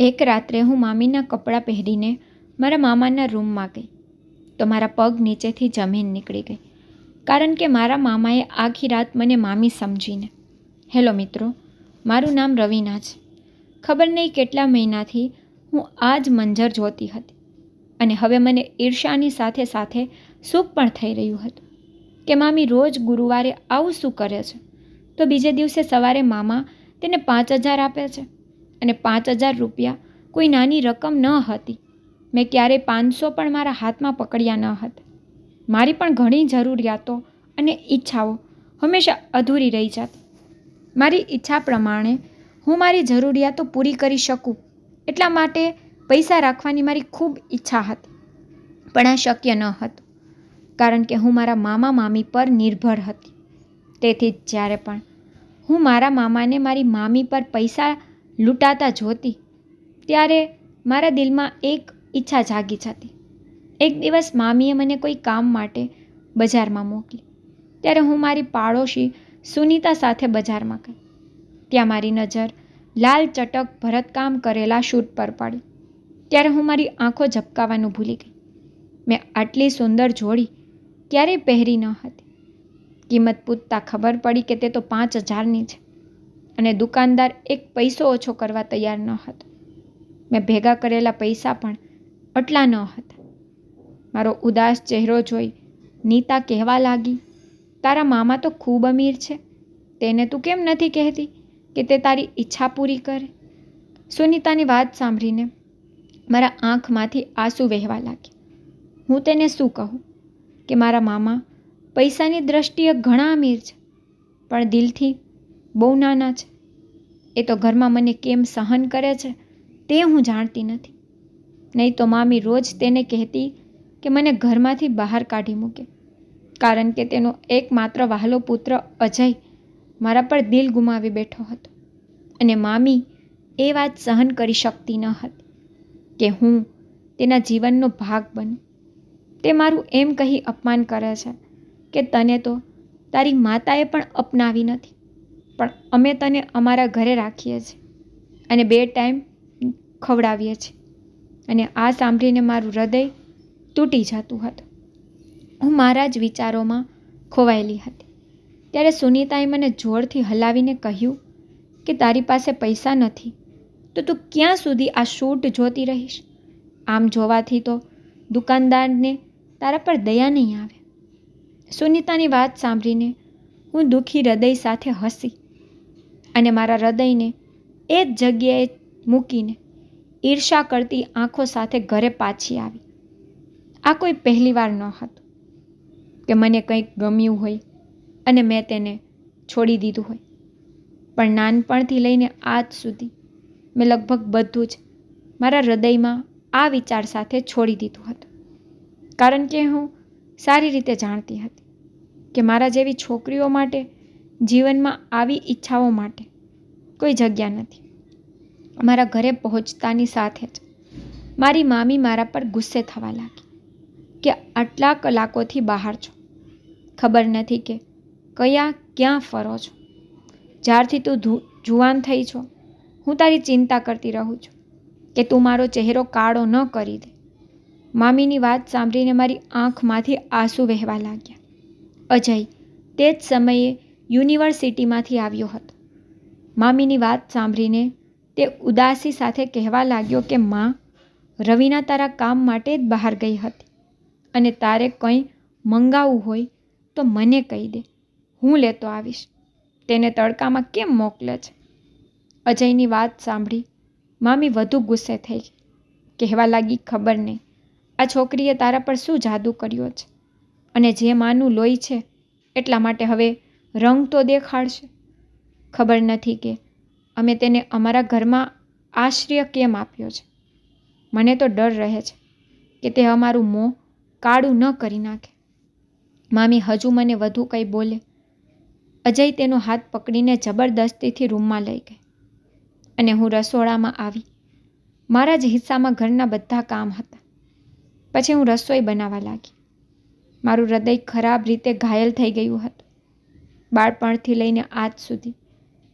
એક રાત્રે હું મામીના કપડાં પહેરીને મારા મામાના રૂમમાં ગઈ. તો મારા પગ નીચેથી જમીન નીકળી ગઈ. કારણ કે મારા મામાએ આખી રાત મને મામી સમજીને, હેલો મિત્રો, મારું નામ રવિના છે. ખબર નહીં કેટલા મહિનાથી હું આ જ મંજર જોતી હતી અને હવે મને ઈર્ષાની સાથે સાથે સુખ પણ થઈ રહ્યું હતું કે મામી રોજ ગુરુવારે આવું શું કરે છે? તો બીજે દિવસે સવારે મામા તેને પાંચ હજાર આપે છે. અને પાંચ હજાર રૂપિયા કોઈ નાની રકમ ન હતી. મેં ક્યારેય પાંચસો પણ મારા હાથમાં પકડ્યા ન હતા. મારી પણ ઘણી જરૂરિયાતો અને ઈચ્છાઓ હંમેશા અધૂરી રહી જતી. મારી ઈચ્છા પ્રમાણે હું મારી જરૂરિયાતો પૂરી કરી શકું એટલા માટે પૈસા રાખવાની મારી ખૂબ ઈચ્છા હતી. પણ આ શક્ય ન હતું, કારણ કે હું મારા મામા મામી પર નિર્ભર હતી. તેથી જ જ્યારે પણ હું મારા મામાને મારી મામી પર પૈસા લૂંટાતા જોતી ત્યારે મારા દિલમાં એક ઈચ્છા જાગી જતી. એક દિવસ મામીએ મને કોઈ કામ માટે બજારમાં મોકલી. ત્યારે હું મારી પાડોશી સુનિતા સાથે બજારમાં ગઈ. ત્યાં મારી નજર લાલ ચટક ભરતકામ કરેલા શૂટ પર પડી. ત્યારે હું મારી આંખો ઝપકાવાનું ભૂલી ગઈ. મેં આટલી સુંદર જોડી ક્યારેય પહેરી ન હતી. કિંમત પૂછતા ખબર પડી કે તે તો પાંચ હજારની છે. અને દુકાનદાર એક પૈસો ઓછો કરવા તૈયાર ન હતો. મેં ભેગા કરેલા પૈસા પણ આટલા ન હતા. મારો ઉદાસ ચહેરો જોઈ નીતા કહેવા લાગી, તારા મામા તો ખૂબ અમીર છે. તેને તું કેમ નથી કહેતી કે તે તારી ઈચ્છા પૂરી કરે? સુનીતાની વાત સાંભળીને મારા આંખમાંથી આંસુ વહેવા લાગ્યા. હું તેને શું કહું? કે મારા મામા પૈસાની દ્રષ્ટિએ ઘણા અમીર છે, પણ દિલથી બહુ નાના છે. એ તો ઘરમાં મને કેમ સહન કરે છે? તે હું જાણતી નથી. નહીં તો મામી રોજ તેને કહેતી કે મને ઘરમાંથી બહાર કાઢી મૂકે. કારણ કે તેનો એકમાત્ર વહાલો પુત્ર અજય મારા પર દિલ ગુમાવી બેઠો હતો. અને મામી એ વાત સહન કરી શકતી ન હતી કે હું તેના જીવનનો ભાગ બનું. તે મારું એમ કહી અપમાન કરે છે કે તને તો તારી માતાએ પણ અપનાવી નથી. પણ અમે તને અમારા ઘરે રાખીએ છીએ અને બે ટાઈમ ખવડાવીએ છીએ. અને આ સાંભળીને મારું હૃદય તૂટી જતું હતું. હું મારા જ વિચારોમાં ખોવાયેલી હતી. ત્યારે સુનિતાએ મને જોરથી હલાવીને કહ્યું કે તારી પાસે પૈસા નથી, તો તું ક્યાં સુધી આ શૂટ જોતી રહીશ? આમ જોવાથી તો દુકાનદારને તારા પર દયા નહીં આવે. સુનિતાની વાત સાંભળીને હું દુઃખી હૃદય સાથે હસી અને મારા હૃદયને એ જ જગ્યાએ મૂકીને ઈર્ષા કરતી આંખો સાથે ઘરે પાછી આવી. આ કોઈ પહેલીવાર ન હતું કે મને કંઈક ગમ્યું હોય અને મેં તેને છોડી દીધું હોય. પણ નાનપણથી લઈને આજ સુધી મેં લગભગ બધું જ મારા હૃદયમાં આ વિચાર સાથે છોડી દીધું હતું. કારણ કે હું સારી રીતે જાણતી હતી કે મારા જેવી છોકરીઓ માટે જીવનમાં આવી ઈચ્છાઓ માટે કોઈ જગ્યા નથી. મારા ઘરે પહોંચતાની સાથે જ મારી મામી મારા પર ગુસ્સે થવા લાગી કે આટલા કલાકોથી બહાર છો. ખબર નથી કે કયા, ક્યાં ફરો છો. જ્યારથી તું જુવાન થઈ છો, હું તારી ચિંતા કરતી રહું છું કે તું મારો ચહેરો કાળો ન કરી દે. મામીની વાત સાંભળીને મારી આંખમાંથી આંસુ વહેવા લાગ્યા. અજય, તે જ સમયે યુનિવર્સિટીમાંથી આવ્યો હતો. મામીની વાત સાંભળીને તે ઉદાસી સાથે કહેવા લાગ્યો કે, માં, રવિના તારા કામ માટે જ બહાર ગઈ હતી અને તારે કંઈ મંગાવવું હોય તો મને કહી દે. હું લેતો આવીશ. તેને તડકામાં કેમ મોકલે છે? અજયની વાત સાંભળી મામી વધુ ગુસ્સે થઈ કહેવા લાગી, ખબર નહીં. આ છોકરીએ તારા પર શું જાદુ કર્યો છે? અને જે માનું લોહી છે, એટલા માટે હવે રંગ તો દેખાડશે. ખબર નથી કે અમે તેને અમારા ઘરમાં આશ્રય કેમ આપ્યો છે? મને તો ડર રહે છે કે તે અમારું મોં કાળું ન કરી નાખે. મામી હજુ મને વધુ કંઈ બોલે. અજય તેનો હાથ પકડીને જબરદસ્તીથી રૂમમાં લઈ ગઈ અને હું રસોડામાં આવી. મારા જ હિસ્સામાં ઘરના બધા કામ હતા. પછી હું રસોઈ બનાવવા લાગી. મારું હૃદય ખરાબ રીતે ઘાયલ થઈ ગયું હતું. બાળપણથી લઈને આજ સુધી.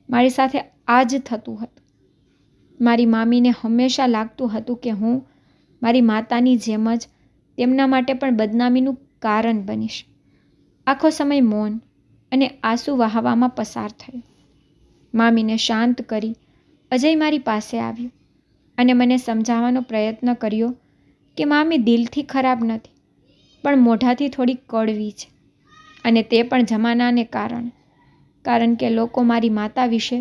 મારી સાથે આ જ થતું હતું. મારી મામીને હંમેશા લાગતું હતું કે હું મારી માતાની જેમ જ તેમના માટે પણ બદનામીનું કારણ બનીશ. આખો સમય મૌન અને આંસુ વહાવામાં પસાર થયો. મામીને શાંત કરી અજય મારી પાસે આવ્યો અને મને સમજાવવાનો પ્રયત્ન કર્યો કે મામી દિલથી ખરાબ નથી, પણ મોઢાથી થોડી કડવી છે. અને તે પણ જમાનાને કારણે. કારણ કે લોકો મારી માતા વિશે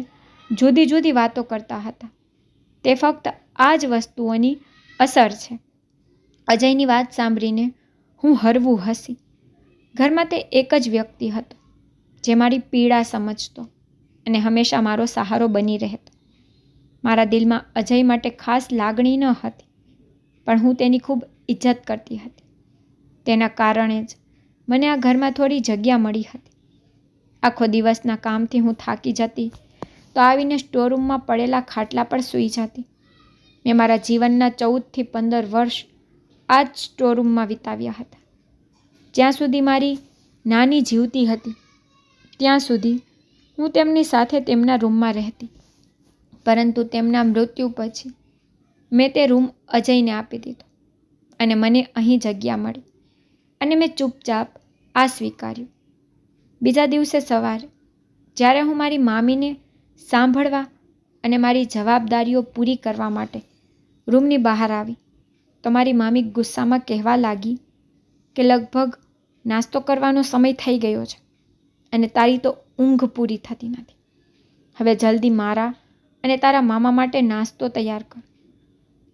જુદી જુદી વાતો કરતા હતા. તે ફક્ત આ જ વસ્તુઓની અસર છે. અજયની વાત સાંભળીને હું હરવું હસી. ઘરમાં તે એક જ વ્યક્તિ હતો, જે મારી પીડા સમજતો અને હંમેશા મારો સહારો બની રહેતો. મારા દિલમાં અજય માટે ખાસ લાગણી ન હતી, પણ હું તેની ખૂબ ઇજ્જત કરતી હતી. તેના કારણે જ મને આ ઘરમાં થોડી જગ્યા મળી હતી. આખો દિવસના કામથી હું થાકી જતી, તો આવીને સ્ટોરૂમમાં પડેલા ખાટલા પર સૂઈ જતી. મેં મારા જીવનના ચૌદથી પંદર વર્ષ આ જ સ્ટોરૂમમાં વિતાવ્યા હતા. જ્યાં સુધી મારી નાની જીવતી હતી, ત્યાં સુધી હું તેમની સાથે તેમના રૂમમાં રહેતી. પરંતુ તેમના મૃત્યુ પછી મેં તે રૂમ અજયને આપી દીધો અને મને અહીં જગ્યા મળી. અને મેં ચૂપચાપ આ સ્વીકાર્યું. બીજા દિવસે સવાર, જ્યારે હું મારી મામીને સાંભળવા અને મારી જવાબદારીઓ પૂરી કરવા માટે રૂમની બહાર આવી, તો મારી મામી ગુસ્સામાં કહેવા લાગી કે લગભગ નાસ્તો કરવાનો સમય થઈ ગયો છે અને તારી તો ઊંઘ પૂરી થતી નથી. હવે જલ્દી મારા અને તારા મામા માટે નાસ્તો તૈયાર કર.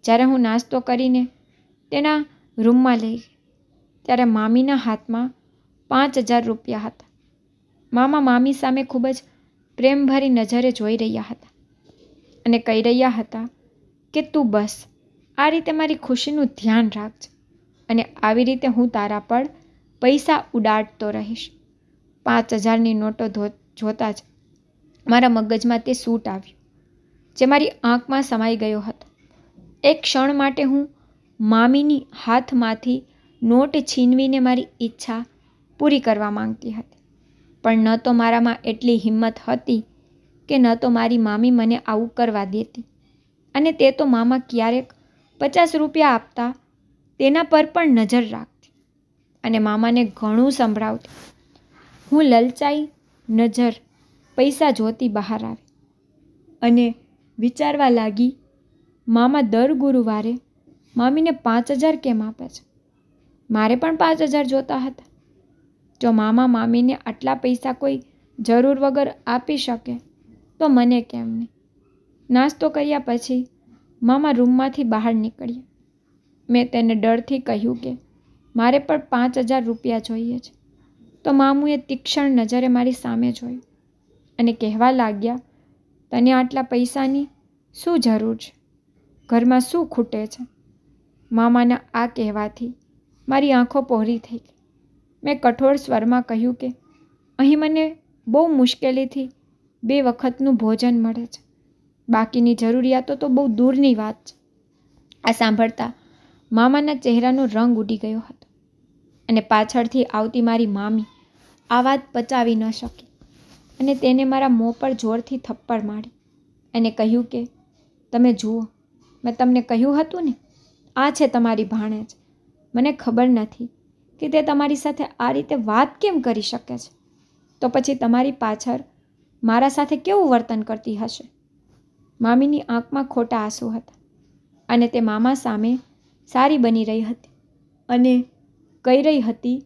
જ્યારે હું નાસ્તો કરીને તેના રૂમમાં લઈ ત્યારે મામીના હાથમાં પાંચ હજાર રૂપિયા હતા. મામા મામી સામે ખૂબ જ પ્રેમભરી નજરે જોઈ રહ્યા હતા અને કહી રહ્યા હતા કે, તું બસ, આ રીતે મારી ખુશીનું ધ્યાન રાખજે અને આવી રીતે હું તારા પર પૈસા ઉડાડતો રહીશ. પાંચ હજારની નોટો જોતા જ મારા મગજમાં તે સૂટ આવ્યું, જે મારી આંખમાં સમાઈ ગયો હતો. એક ક્ષણ માટે હું મામીની હાથમાંથી નોટ છીનવીને મારી ઈચ્છા પૂરી કરવા માંગતી હતી. પણ ન તો મારામાં એટલી હિંમત હતી કે ન તો મારી મામી મને આવું કરવા દેતી. અને તે તો મામા ક્યારેક પચાસ રૂપિયા આપતા તેના પર પણ નજર રાખતી. અને મામાને ઘણું સંભળાવતી. હું લલચાઈ નજર પૈસા જોતી બહાર આવી. અને વિચારવા લાગી, મામા દર ગુરુવારે મામીને પાંચ હજાર કેમ આપે છે? મારે પણ પાંચ હજાર જોતા હતા. જો મામા મામીને આટલા પૈસા કોઈ જરૂર વગર આપી શકે, તો મને કેમ નહીં? નાસ્તો કર્યા પછી મામા રૂમમાંથી બહાર નીકળ્યા. મેં તેને ડરથી કહ્યું કે મારે પણ પાંચ હજાર રૂપિયા જોઈએ છે. તો મામુએ તીક્ષણ નજરે મારી સામે જોયું અને કહેવા લાગ્યા, તને આટલા પૈસાની શું જરૂર છે? ઘરમાં શું ખૂટે છે? મામાના આ કહેવાથી મારી આંખો પહોળી થઈ ગઈ. મેં કઠોર સ્વરમાં કહ્યું કે, અહીં મને બહુ મુશ્કેલીથી બે વખતનું ભોજન મળે છે. બાકીની જરૂરિયાતો તો બહુ દૂરની વાત છે. આ સાંભળતા મામાના ચહેરાનો રંગ ઉડી ગયો હતો અને પાછળથી આવતી મારી મામી આ વાત પચાવી ન શકી અને તેને મારા મોં પર જોરથી થપ્પડ મારી અને કહ્યું કે, તમે જુઓ, મેં તમને કહ્યું હતું ને, આ છે તમારી ભાણેજ મને ખબર નથી કે તે તમારી સાથે આ રીતે વાત કેમ કરી શકે છે. તો પછી તમારી પાછળ મારા સાથે કેવું વર્તન કરતી હશે? મામીની આંખમાં ખોટા આંસુ હતા અને તે મામા સામે સારી બની રહી હતી અને કહી રહી હતી,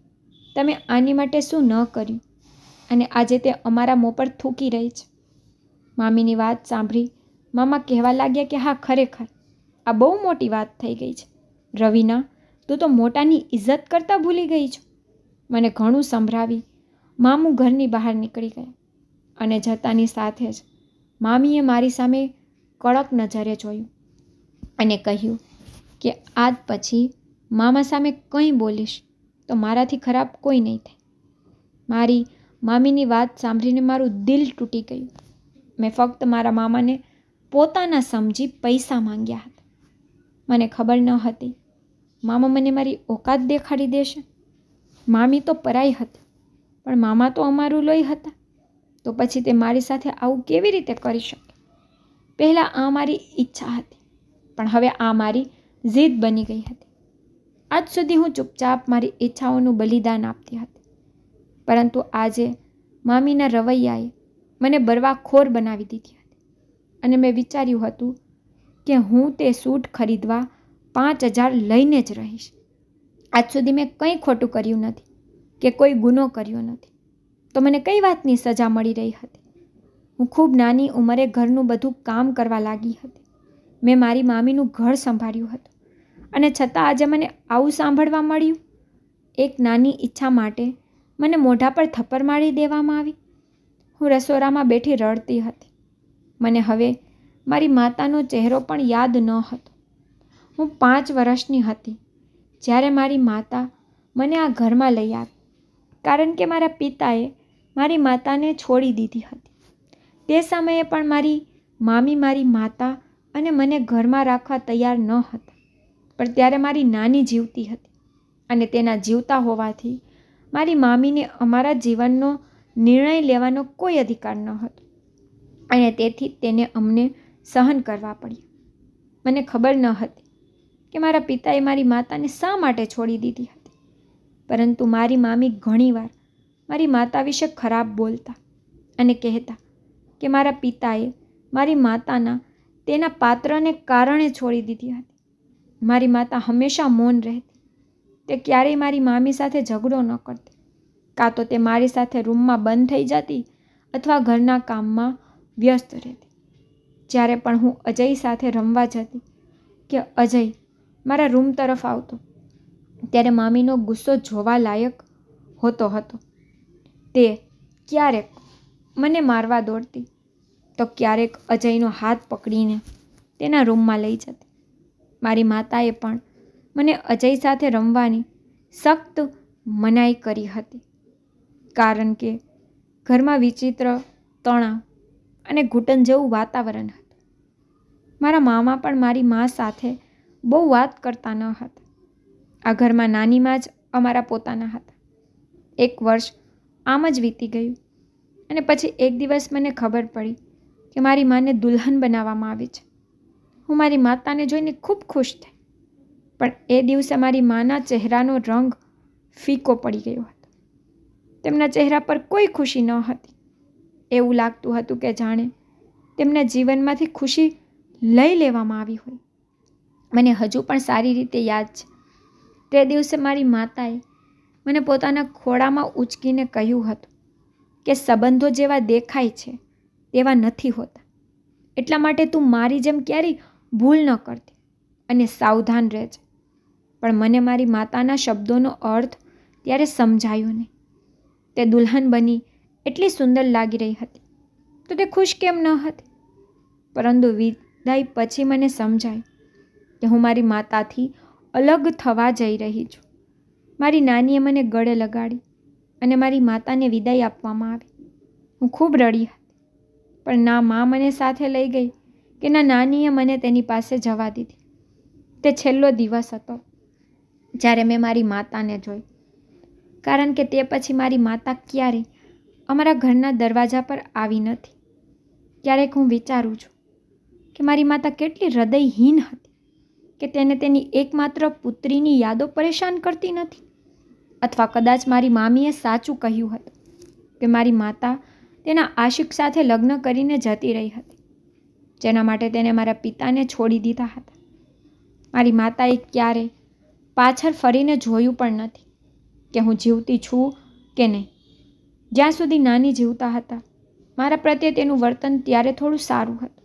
તમે આની માટે શું ન કર્યું? અને આજે તે અમારા મોં પર થૂકી રહી છે. મામીની વાત સાંભળી મામા કહેવા લાગ્યા કે, હા, ખરેખર, આ બહુ મોટી વાત થઈ ગઈ છે. રવિના તું તો મોટાની ઇજ્જત કરતાં ભૂલી ગઈ છો. મને ઘણું સંભળાવી. મામું ઘરની બહાર નીકળી ગયા અને જતાની સાથે જ મામીએ મારી સામે કડક નજરે જોયું અને કહ્યું કે આજ પછી મામા સામે કંઈ બોલીશ તો મારાથી ખરાબ કોઈ નહીં થાય. મારી મામીની વાત સાંભળીને મારું દિલ તૂટી ગયું. મેં ફક્ત મારા મામાને પોતાના સમજી પૈસા માંગ્યા હતા. મને ખબર ન હતી મામા મને મારી ઓકાત દેખાડી દેશે. મામી તો પરાઈ હતી, પણ મામા તો અમારું લોહી હતા. તો પછી તે મારી સાથે આવું કેવી રીતે કરી શકે? પહેલાં આ મારી ઈચ્છા હતી, પણ હવે આ મારી જીદ બની ગઈ હતી. આજ સુધી હું ચૂપચાપ મારી ઈચ્છાઓનું બલિદાન આપતી હતી. પરંતુ આજે મામીના રવૈયાએ મને બરવાખોર બનાવી દીધી હતી. અને મેં વિચાર્યું હતું કે હું તે સૂટ ખરીદવા પાંચ હજાર લઈને જ રહીશ. આજ સુધી મેં કંઈ ખોટું કર્યું નથી કે કોઈ ગુનો કર્યો નથી. તો મને કઈ વાતની સજા મળી રહી હતી? હું ખૂબ નાની ઉંમરે ઘરનું બધું કામ કરવા લાગી હતી. મેં મારી મામીનું ઘર સંભાળ્યું હતું. અને છતાં આજે મને આવું સાંભળવા મળ્યું? એક નાની ઈચ્છા માટે મને મોઢા પર થપ્પર મારી દેવામાં આવી. હું રસોડામાં બેઠી રડતી હતી. મને હવે મારી માતાનો ચહેરો પણ યાદ ન હતો. હું પાંચ વર્ષની હતી. જ્યારે મારી માતા મને આ ઘરમાં લઈ આવી, કારણ કે મારા પિતાએ મારી માતાને છોડી દીધી હતી. તે સમયે પણ મારી મામી મારી માતા અને મને ઘરમાં રાખવા તૈયાર ન હતા, પણ ત્યારે મારી નાની જીવતી હતી અને તેના જીવતા હોવાથી મારી મામીને અમારા જીવનનો નિર્ણય લેવાનો કોઈ અધિકાર ન હતો અને તેથી તેને અમને સહન કરવા પડ્યું. મને ખબર ન હતી કે મારા પિતાએ મારી માતાને શા માટે છોડી દીધી હતી? પરંતુ મારી મામી ઘણીવાર મારી માતા વિશે ખરાબ બોલતા અને કહેતા કે મારા પિતાએ મારી માતાના તેના પાત્રને કારણે છોડી દીધી હતી. મારી માતા હંમેશા મૌન રહેતી. તે ક્યારેય મારી મામી સાથે ઝઘડો ન કરતી. કાં તો તે મારી સાથે રૂમમાં બંધ થઈ જતી અથવા ઘરના કામમાં વ્યસ્ત રહેતી. જ્યારે પણ હું અજય સાથે રમવા જતી કે અજય મારા રૂમ તરફ આવતો. ત્યારે મામીનો ગુસ્સો જોવા લાયક હોતો હતો. તે ક્યારેક મને મારવા દોડતી, તો ક્યારેક અજયનો હાથ પકડીને તેના રૂમમાં લઈ જતી. મારી માતાએ પણ મને અજય સાથે રમવાની સખ્ત મનાઈ કરી હતી. કારણ કે ઘરમાં વિચિત્ર, તણાવ અને ઘૂંટણ જેવું વાતાવરણ હતું. મારા મામા પણ મારી મા સાથે બહુ વાત કરતા ન હતા. આ ઘરમાં નાનીમાં જ અમારા પોતાના હતા. એક વર્ષ આમ જ વીતી ગયું અને પછી એક દિવસ મને ખબર પડી કે મારી માને દુલ્હન બનાવવામાં આવી છે. હું મારી માતાને જોઈને ખૂબ ખુશ થઈ. પણ એ દિવસે મારી માના ચહેરાનો રંગ ફીકો પડી ગયો હતો. તેમના ચહેરા પર કોઈ ખુશી ન હતી. એવું લાગતું હતું કે જાણે તેમના જીવનમાંથી ખુશી લઈ લેવામાં આવી હોય. મને હજુ પણ સારી રીતે યાદ છે. તે દિવસે મારી માતાએ મને પોતાના ખોળામાં ઉચકીને કહ્યું હતું કે સંબંધો જેવા દેખાય છે તેવા નથી હોતા. એટલા માટે તું મારી જેમ ક્યારેય ભૂલ ન કરતી અને સાવધાન રહેજે. પણ મને મારી માતાના શબ્દોનો અર્થ ત્યારે સમજાયો નહીં. તે દુલ્હન બની એટલી સુંદર લાગી રહી હતી. તો તે ખુશ કેમ ન હતી? પરંતુ વિદાય પછી મને સમજાય કે હું મારી માતાથી અલગ થવા જઈ રહી છું. મારી નાનીએ મને ગળે લગાડી અને મારી માતાને વિદાય આપવામાં આવી. હું ખૂબ રડી હતી. પણ ના મા મને સાથે લઈ ગઈ કે ના નાનીએ મને તેની પાસે જવા દીધી. તે છેલ્લો દિવસ હતો જ્યારે મેં મારી માતાને જોઈ. કારણ કે તે પછી મારી માતા ક્યારેય અમારા ઘરના દરવાજા પર આવી નથી. ક્યારેક હું વિચારું છું કે મારી માતા કેટલી હૃદયહીન હતી. કે તેને તેની એકમાત્ર પુત્રીની યાદો પરેશાન કરતી નથી? અથવા કદાચ મારી મામીએ સાચું કહ્યું હતું કે મારી માતા તેના આશિક સાથે લગ્ન કરીને જતી રહી હતી, જેના માટે તેને મારા પિતાને છોડી દીધા હતા. મારી માતાએ ક્યારેય પાછળ ફરીને જોયું પણ નથી કે હું જીવતી છું કે નહીં. જ્યાં સુધી નાની જીવતા હતા, મારા પ્રત્યે તેનું વર્તન ત્યારે થોડું સારું હતું,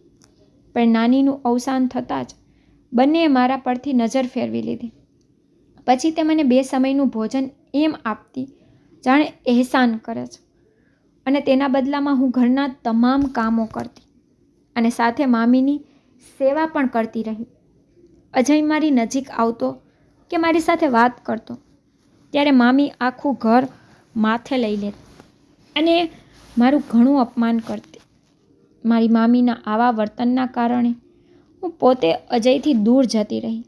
પણ નાનીનું અવસાન થતાં જ બંનેએ મારા પરથી નજર ફેરવી લીધી. પછી તે મને બે સમયનું ભોજન એમ આપતી, જાણે એહસાન કરે છે. અને તેના બદલામાં હું ઘરના તમામ કામો કરતી અને સાથે મામીની સેવા પણ કરતી રહી. અજય મારી નજીક આવતો કે મારી સાથે વાત કરતો, ત્યારે મામી આખું ઘર માથે લઈ લેતી અને મારું ઘણું અપમાન કરતી. મારી મામીના આવા વર્તનના કારણે હું પોતે અજયથી દૂર જતી રહી.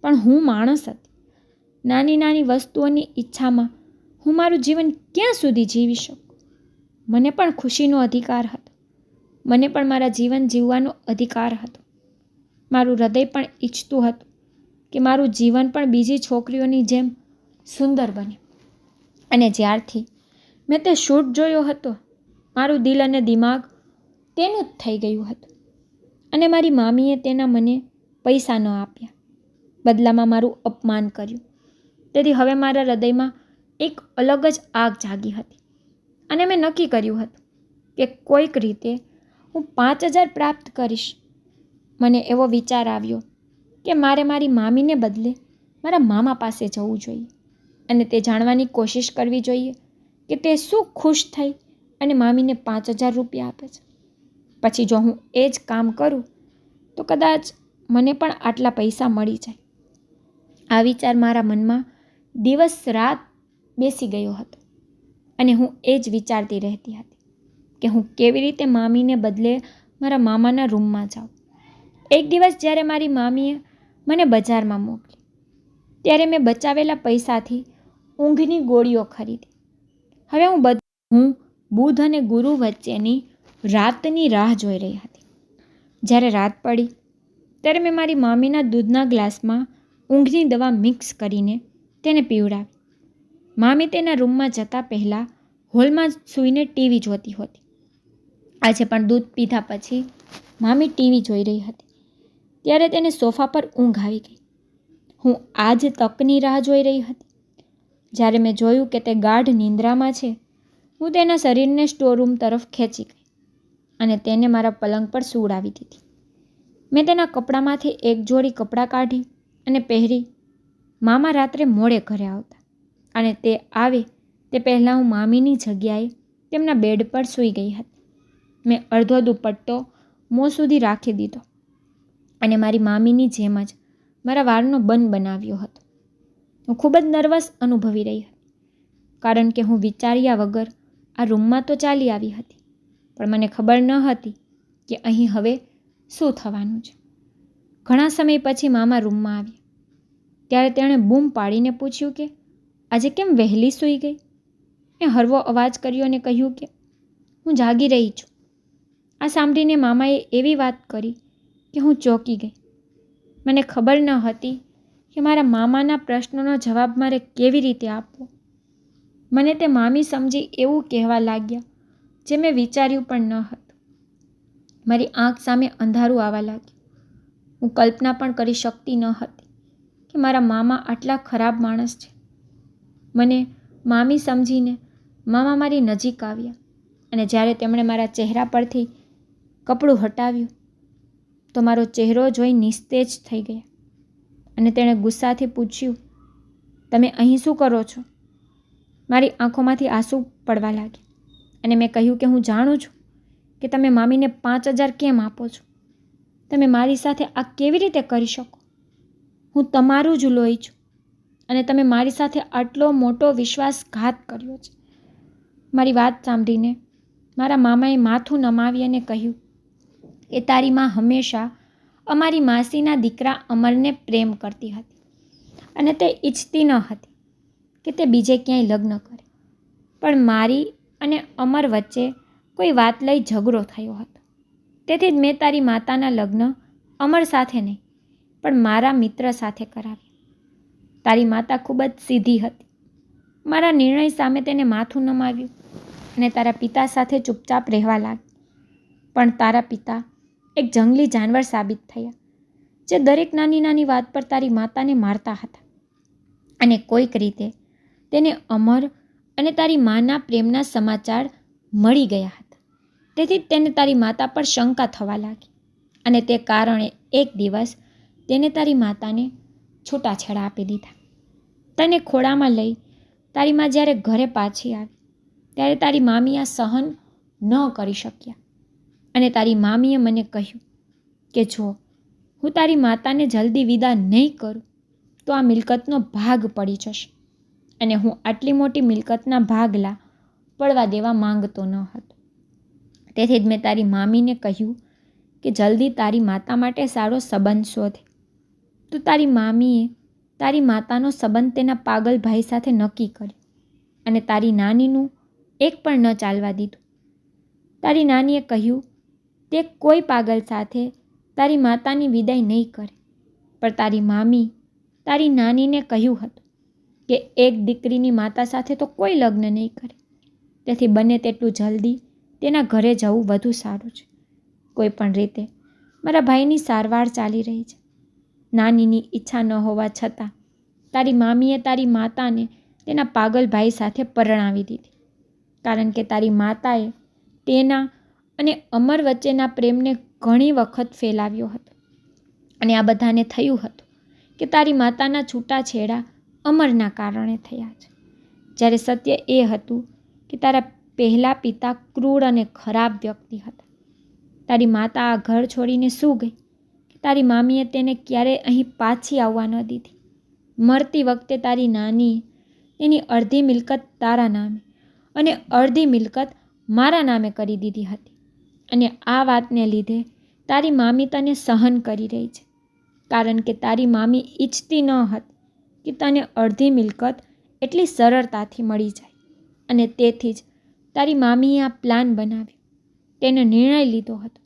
પણ હું માણસ હતી. નાની નાની વસ્તુઓની ઈચ્છામાં હું મારું જીવન ક્યાં સુધી જીવી શકું? મને પણ ખુશીનો અધિકાર હતો. મને પણ મારા જીવન જીવવાનો અધિકાર હતો. મારું હૃદય પણ ઈચ્છતું હતું કે મારું જીવન પણ બીજી છોકરીઓની જેમ સુંદર બને. અને જ્યારથી મેં તે શૂટ જોયો હતો, મારું દિલ અને દિમાગ તેનું જ થઈ ગયું હતું. અને મારી મામીએ તેના મને પૈસા ન આપ્યા. બદલામાં મારું અપમાન કર્યું. તેથી હવે મારા હૃદયમાં એક અલગ જ આગ જાગી હતી. અને મેં નક્કી કર્યું હતું કે કોઈક રીતે હું પાંચ હજાર પ્રાપ્ત કરીશ. મને એવો વિચાર આવ્યો કે મારે મારી મામીને બદલે મારા મામા પાસે જવું જોઈએ. અને તે જાણવાની કોશિશ કરવી જોઈએ કે તે શું ખુશ થઈ અને મામીને પાંચ હજાર રૂપિયા આપે છે. પછી જો હું એ જ કામ કરું, તો કદાચ મને પણ આટલા પૈસા મળી જાય. આ વિચાર મારા મનમાં દિવસ રાત બેસી ગયો હતો અને હું એ જ વિચારતી રહેતી હતી કે હું કેવી રીતે મામીને બદલે મારા મામાના રૂમમાં જાઉં. એક દિવસ જ્યારે મારી મામીએ મને બજારમાં મોકલી, ત્યારે મેં બચાવેલા પૈસાથી ઊંઘની ગોળીઓ ખરીદી. હવે હું બધ, હું બુધ અને ગુરુ વચ્ચેની રાતની રાહ જોઈ રહી હતી. જ્યારે રાત પડી, ત્યારે મેં મારી મામીના દૂધના ગ્લાસમાં ઊંઘની દવા મિક્સ કરીને તેને પીવડાવી. મામી તેના રૂમમાં જતાં પહેલાં હોલમાં સૂઈને ટીવી જોતી હતી. આજે પણ દૂધ પીધા પછી મામી ટીવી જોઈ રહી હતી. ત્યારે તેને સોફા પર ઊંઘ આવી ગઈ. હું આ જ તકની રાહ જોઈ રહી હતી. જ્યારે મેં જોયું કે તે ગાઢ નિંદ્રામાં છે, હું તેના શરીરને સ્ટોરરૂમ તરફ ખેંચી ગઈ. અને તેને મારા પલંગ પર સુવડાવી દીધી. મેં તેના કપડામાંથી એક જોડી કપડાં કાઢી અને પહેરી મામા રાત્રે મોડે ઘરે આવતા. અને તે આવે તે પહેલાં હું મામીની જગ્યાએ તેમના બેડ પર સૂઈ ગઈ હતી. મેં અડધો દુપટ્ટો મોં સુધી રાખી દીધો અને મારી મામીની જેમ જ મારા વાળનો બન બનાવ્યો હતો. હું ખૂબ જ નર્વસ અનુભવી રહી હતી. કારણ કે હું વિચાર્યા વગર આ રૂમમાં તો ચાલી આવી હતી. પણ મને ખબર ન હતી કે અહીં હવે શું થવાનું છે. ઘણા સમય પછી મામા રૂમમાં આવ્યા. ત્યારે તેણે બૂમ પાડીને પૂછ્યું કે, આજે કેમ વહેલી સૂઈ ગઈ? મેં હળવો અવાજ કર્યો અને કહ્યું કે, હું જાગી રહી છું. આ સાંભળીને મામાએ એવી વાત કરી કે હું ચોંકી ગઈ. મને ખબર ન હતી કે મારા મામાના પ્રશ્નોનો જવાબ મારે કેવી રીતે આપવો. મને તે મામી સમજી એવું કહેવા લાગ્યા જે મેં વિચાર્યું પણ ન હતું. મારી આંખ સામે અંધારું આવવા લાગ્યું. હું કલ્પના પણ કરી શકતી ન હતી કે મારા મામા આટલા ખરાબ માણસ છે. મને મામી સમજીને મામા મારી નજીક આવ્યા અને જ્યારે તેમણે મારા ચહેરા પરથી કપડું હટાવ્યું, તો મારો ચહેરો જોઈ નિસ્તેજ થઈ ગયા અને તેણે ગુસ્સાથી પૂછ્યું, તમે અહીં શું કરો છો? મારી આંખોમાંથી આંસુ પડવા લાગ્યા. અને મેં કહ્યું કે હું જાણું છું કે તમે મામીને પાંચ હજાર કેમ આપો છો? તમે મારી સાથે આ કેવી રીતે કરી શકો? હું તમારું જ લોહી છું અને તમે મારી સાથે આટલો મોટો વિશ્વાસઘાત કર્યો છે. મારી વાત સાંભળીને મારા મામાએ માથું નમાવી અને કહ્યું કે તારી માં હંમેશા અમારી માસીના દીકરા અમરને પ્રેમ કરતી હતી અને તે ઈચ્છતી ન હતી કે તે બીજે ક્યાંય લગ્ન કરે. પણ મારી અને અમર વચ્ચે કોઈ વાત લઈ ઝઘડો થયો હતો. તેથી જ મેં તારી માતાના લગ્ન અમર સાથે નહીં, પણ મારા મિત્ર સાથે કરાવ્યા. તારી માતા ખૂબ જ સીધી હતી. મારા નિર્ણય સામે તેને માથું નમાવ્યું અને તારા પિતા સાથે ચૂપચાપ રહેવા લાગી પણ તારા પિતા એક જંગલી જાનવર સાબિત થયા, જે દરેક નાની નાની વાત પર તારી માતાને મારતા હતા. અને કોઈક રીતે તેને અમર અને તારી માના પ્રેમના સમાચાર મળી ગયા હતા. તેથી તેને તારી માતા પર શંકા થવા લાગી. અને તે કારણે એક દિવસ તેને તારી માતાને છૂટાછેડા આપી દીધા. તને ખોળામાં લઈ તારી માં જ્યારે ઘરે પાછી આવી, ત્યારે તારી મામી આ સહન ન કરી શક્યા. અને તારી મામીએ મને કહ્યું કે, જો, હું તારી માતાને જલ્દી વિદા નહીં કરું, તો આ મિલકતનો ભાગ પડી જશે. અને હું આટલી મોટી મિલકતના ભાગલા પડવા દેવા માંગતો ન હતો. તેથી જ મેં તારી મામીને કહ્યું કે જલ્દી તારી માતા માટે સારો સંબંધ શોધે. તો તારી મામીએ તારી માતાનો સંબંધ તેના પાગલ ભાઈ સાથે નક્કી કર્યો અને તારી નાનીનું એક પણ ન ચાલવા દીધું. તારી નાનીએ કહ્યું, તે કોઈ પાગલ સાથે તારી માતાની વિદાય નહીં કરે. પણ તારી મામી તારી નાનીને કહ્યું હતું કે એક દીકરીની માતા સાથે તો કોઈ લગ્ન નહીં કરે. તેથી બને તેટલું જલ્દી તેના ઘરે જવું વધુ સારું છે. કોઈ પણ રીતે મારા ભાઈની સારવાર ચાલી રહી છે. નાનીની ઈચ્છા ન હોવા છતાં તારી મામીએ તારી માતાને તેના પાગલ ભાઈ સાથે પરણાવી દીધી. કારણ કે તારી માતાએ તેના અને અમર વચ્ચેના પ્રેમને ઘણી વખત ફેલાવ્યો હતો. અને આ બધાને થયું હતું કે તારી માતાના છૂટાછેડા અમરના કારણે થયા છે. જ્યારે સત્ય એ હતું કે તારા પહેલાં પિતા ક્રૂર અને ખરાબ વ્યક્તિ હતા. તારી માતા આ ઘર છોડીને શું ગઈ? કે તારી મામીએ તેને ક્યારેય અહીં પાછી આવવા ન દીધી? મરતી વખતે તારી નાની, એની અડધી મિલકત તારા નામે અને અડધી મિલકત મારા નામે કરી દીધી હતી. અને આ વાતને લીધે તારી મામી તને સહન કરી રહી છે. કારણ કે તારી મામી ઈચ્છતી ન હતી. કે તને અડધી મિલકત એટલી સરળતાથી મળી જાય. અને તેથી જ તારી મામીએ આ પ્લાન બનાવ્યો. તેને નિર્ણય લીધો હતો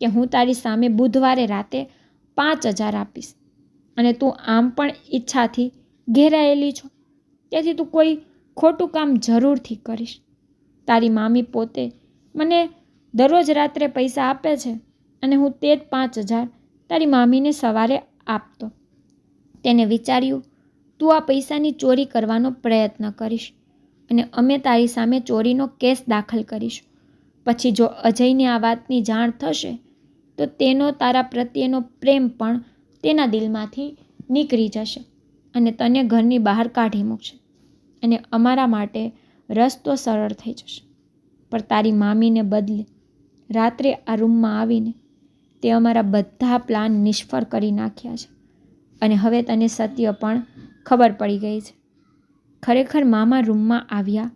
કે હું તારી સામે બુધવારે રાતે પાંચ હજાર આપીશ. અને તું આમ પણ ઈચ્છાથી ઘેરાયેલી છો. તેથી તું કોઈ ખોટું કામ જરૂરથી કરીશ. તારી મામી પોતે મને દરરોજ રાત્રે પૈસા આપે છે અને હું તે જ પાંચ હજાર તારી મામીને સવારે આપતો. તેને વિચાર્યું તું આ પૈસાની ચોરી કરવાનો પ્રયત્ન કરીશ અને અમે તારી સામે ચોરીનો કેસ દાખલ કરીશું. પછી જો અજયને આ વાતની જાણ થશે, તો તેનો તારા પ્રત્યેનો પ્રેમ પણ તેના દિલમાંથી નીકળી જશે અને તને ઘરની બહાર કાઢી મૂકશે અને અમારા માટે રસ્તો સરળ થઈ જશે. પણ તારી મામીને બદલે રાત્રે આ રૂમમાં આવીને તે અમારા બધા પ્લાન નિષ્ફળ કરી નાખ્યા છે. અને હવે તને સત્ય પણ ખબર પડી ગઈ છે. ખરેખર મામા રૂમમાં આવ્યા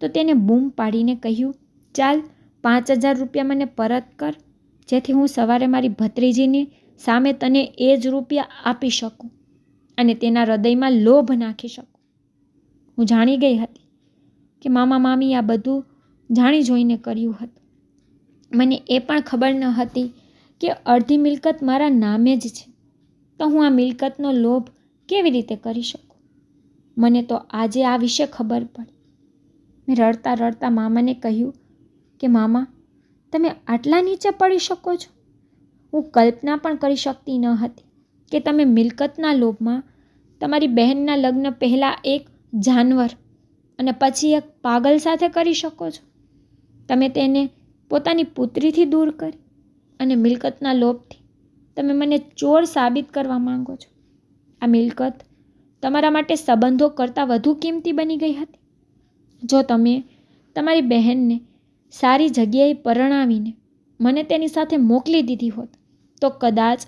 તો તેને બૂમ પાડીને કહ્યું, ચાલ, પાંચ હજાર રૂપિયા મને પરત કર, જેથી હું સવારે મારી ભત્રીજીની સામે તને એ જ રૂપિયા આપી શકું અને તેના હૃદયમાં લોભ નાખી શકું. હું જાણી ગઈ હતી કે મામા મામી આ બધું જાણી જોઈને કર્યું હતું. મને એ પણ ખબર ન હતી કે અડધી મિલકત મારા નામે જ છે. તો હું આ મિલકતનો લોભ કેવી રીતે કરી શકું? મને તો આજે આ વિશે ખબર પડી. મેં રડતા રડતા મામાને કહ્યું કે, મામા, તમે આટલા નીચે પડી શકો છો. હું કલ્પના પણ કરી શકતી ન હતી કે તમે મિલકતના લોભમાં તમારી બહેનના લગ્ન પહેલાં એક જાનવર અને પછી એક પાગલ સાથે કરી શકો છો. તમે તેને પોતાની પુત્રીથી દૂર કરી અને મિલકતના લોભથી તમે મને ચોર સાબિત કરવા માંગો છો. આ મિલકત તમારા માટે સંબંધો કરતાં વધુ કિંમતી બની ગઈ હતી? જો તમે તમારી બહેનને સારી જગ્યાએ પરણાવીને મને તેની સાથે મોકલી દીધી હોત, તો કદાચ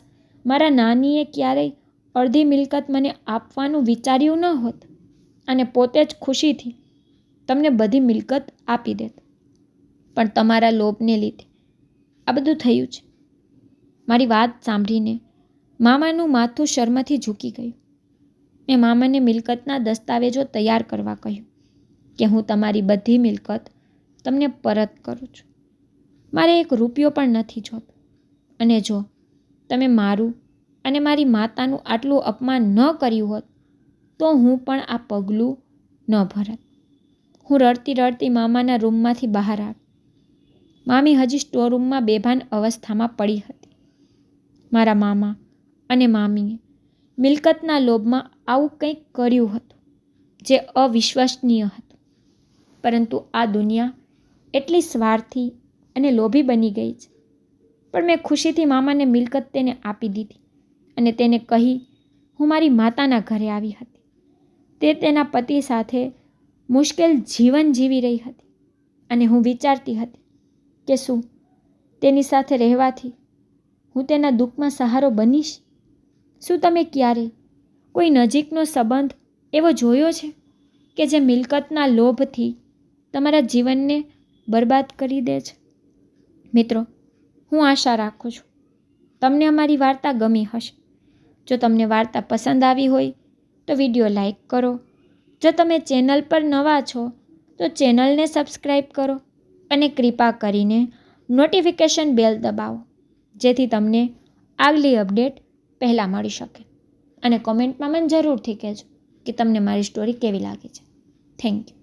મારા નાનીએ ક્યારેય અડધી મિલકત મને આપવાનું વિચાર્યું ન હોત અને પોતે જ ખુશીથી તમને બધી મિલકત આપી દેત. પણ તમારા લોભને લીધે આ બધું થયું છે. મારી વાત સાંભળીને મામાનું માથું શર્મથી ઝૂકી ગયું. મેં મામાને મિલકતના દસ્તાવેજો તૈયાર કરવા કહ્યું કે હું તમારી બધી મિલકત તમને પરત કરું છું. મારે એક રૂપિયો પણ નથી જોતો. અને જો તમે મારું અને મારી માતાનું આટલું અપમાન ન કર્યું હોત, તો હું પણ આ પગલું ન ભરત. હું રડતી રડતી મામાના રૂમમાંથી બહાર આવી. મામી હજી સ્ટોર રૂમમાં બેભાન અવસ્થામાં પડી હતી. મારા મામા અને મામીએ મિલકતના લોભમાં આવું કંઈક કર્યું હતું, જે અવિશ્વસનીય હતું. પરંતુ આ દુનિયા એટલી સ્વાર્થી અને લોભી બની ગઈ છે. પણ મેં ખુશીથી મામાને મિલકત તેને આપી દીધી અને તેને કહી, હું મારી માતાના ઘરે આવી હતી. તે તેના પતિ સાથે મુશ્કેલ જીવન જીવી રહી હતી અને હું વિચારતી હતી કે શું તેની સાથે રહેવાથી હું તેના દુઃખમાં સહારો બનીશ? શું તમે ક્યારે કોઈ નજીકનો સંબંધ એવો જોયો છે કે જે મિલકતના લોભથી તમારા જીવનને બરબાદ કરી દે છે? મિત્રો, હું આશા રાખું છું તમને અમારી વાર્તા ગમી હશે. જો તમને વાર્તા પસંદ આવી હોય તો વીડિયો લાઈક કરો. જો તમે ચેનલ પર નવા છો તો ચેનલને સબસ્ક્રાઈબ કરો અને કૃપા કરીને નોટિફિકેશન બેલ દબાવો, જેથી તમને આગલી અપડેટ પહેલાં મળી શકે. અને કોમેન્ટમાં મને જરૂરથી કહેજો કે તમને મારી સ્ટોરી કેવી લાગી છે. Thank you